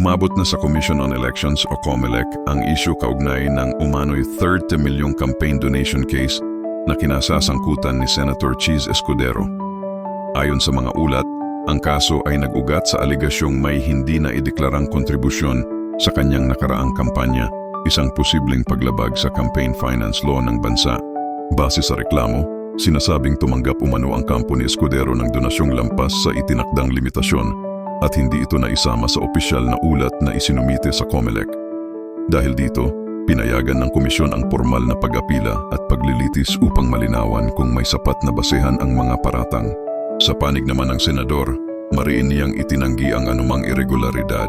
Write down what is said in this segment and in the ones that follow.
Umabot na sa Commission on Elections o COMELEC ang issue kaugnay ng umano'y 30 milyong campaign donation case na kinasasangkutan ni Senator Cheese Escudero. Ayon sa mga ulat, ang kaso ay nag-ugat sa aligasyong may hindi na ideklarang kontribusyon sa kanyang nakaraang kampanya, isang posibleng paglabag sa campaign finance law ng bansa. Base sa reklamo, sinasabing tumanggap umano ang kampo ni Escudero ng donasyong lampas sa itinakdang limitasyon at hindi ito naisama sa opisyal na ulat na isinumite sa COMELEC. Dahil dito, pinayagan ng komisyon ang formal na pag-apila at paglilitis upang malinawan kung may sapat na basehan ang mga paratang. Sa panig naman ng senador, mariin niyang itinanggi ang anumang irregularidad.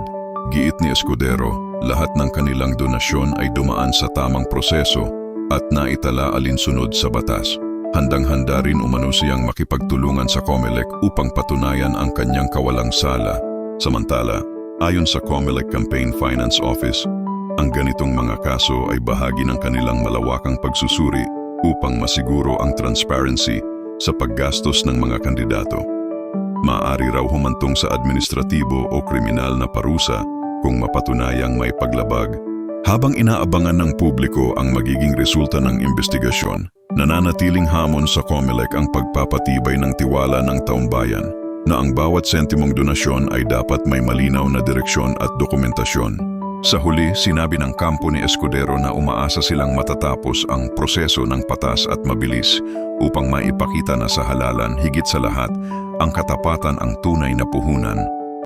Giit ni Escudero, lahat ng kanilang donasyon ay dumaan sa tamang proseso at naitala alinsunod sa batas. Handang-handa rin umano siyang makipagtulungan sa COMELEC upang patunayan ang kanyang kawalang sala. Samantala, ayon sa COMELEC Campaign Finance Office, ang ganitong mga kaso ay bahagi ng kanilang malawakang pagsusuri upang masiguro ang transparency sa paggastos ng mga kandidato. Maaari raw humantong sa administratibo o kriminal na parusa kung mapatunayang may paglabag. Habang inaabangan ng publiko ang magiging resulta ng investigasyon, nananatiling hamon sa COMELEC ang pagpapatibay ng tiwala ng taumbayan na ang bawat sentimong donasyon ay dapat may malinaw na direksyon at dokumentasyon. Sa huli, sinabi ng kampo ni Escudero na umaasa silang matatapos ang proseso ng patas at mabilis upang maipakita na sa halalan higit sa lahat ang katapatan ang tunay na puhunan